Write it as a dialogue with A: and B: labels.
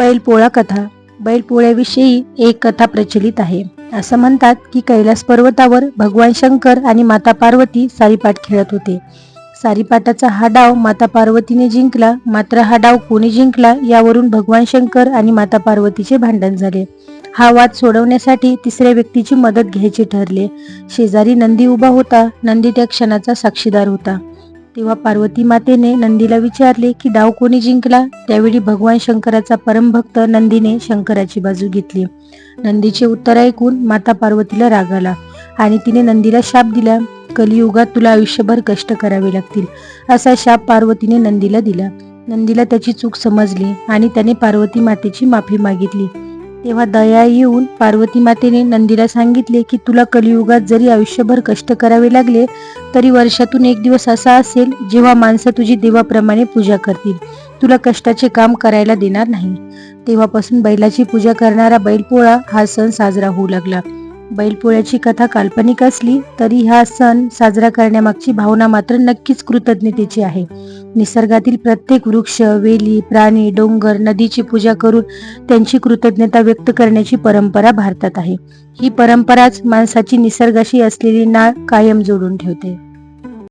A: बैलपोळा कथा. बैलपोळ्याविषयी एक कथा प्रचलित आहे. असं म्हणतात की कैलास पर्वतावर भगवान शंकर आणि माता पार्वती सारीपाट खेळत होते. सारीपाटाचा हा डाव माता पार्वतीने जिंकला मात्र हा डाव कोणी जिंकला यावरून भगवान शंकर आणि माता पार्वतीचे भांडण झाले. हा वाद सोडवण्यासाठी तिसऱ्या व्यक्तीची मदत घ्यायची ठरले. शेजारी नंदी उभा होता. नंदी त्या क्षणाचा साक्षीदार होता. तेव्हा पार्वती मातेने नंदीला विचारले की डाव कोणी जिंकला? त्यावेळी भगवान शंकराचा परमभक्त नंदीने शंकराची बाजू घेतली. नंदीचे उत्तर ऐकून माता पार्वतीला राग आला आणि तिने नंदीला शाप दिला कलियुगात तुला आयुष्यभर कष्ट करावे लागतील असा शाप पार्वतीने नंदीला दिला. नंदीला त्याची चूक समजली आणि त्याने पार्वती मातेची माफी मागितली. तेव्हा दया येऊन पार्वती मातेने नंदीला सांगितले की तुला कलियुगात जरी आयुष्यभर कष्ट करावे लागले तरी वर्षातून एक दिवस असा असेल जेव्हा माणसं तुझी देवाप्रमाणे पूजा करतील. तुला कष्टाचे काम करायला देणार नाही. तेव्हापासून बैलाची पूजा करणारा बैलपोळा हा सण साजरा होऊ लागला. बैलपोळ्याची कथा काल्पनिक असली तरी हा सण साजरा करण्यामागची भावना मात्र नक्कीच कृतज्ञतेची आहे. निसर्गातील प्रत्येक वृक्ष वेली प्राणी डोंगर नदीची पूजा करून त्यांची कृतज्ञता व्यक्त करण्याची परंपरा भारतात आहे. ही परंपराच माणसाची निसर्गाशी असलेली नाळ कायम जोडून ठेवते.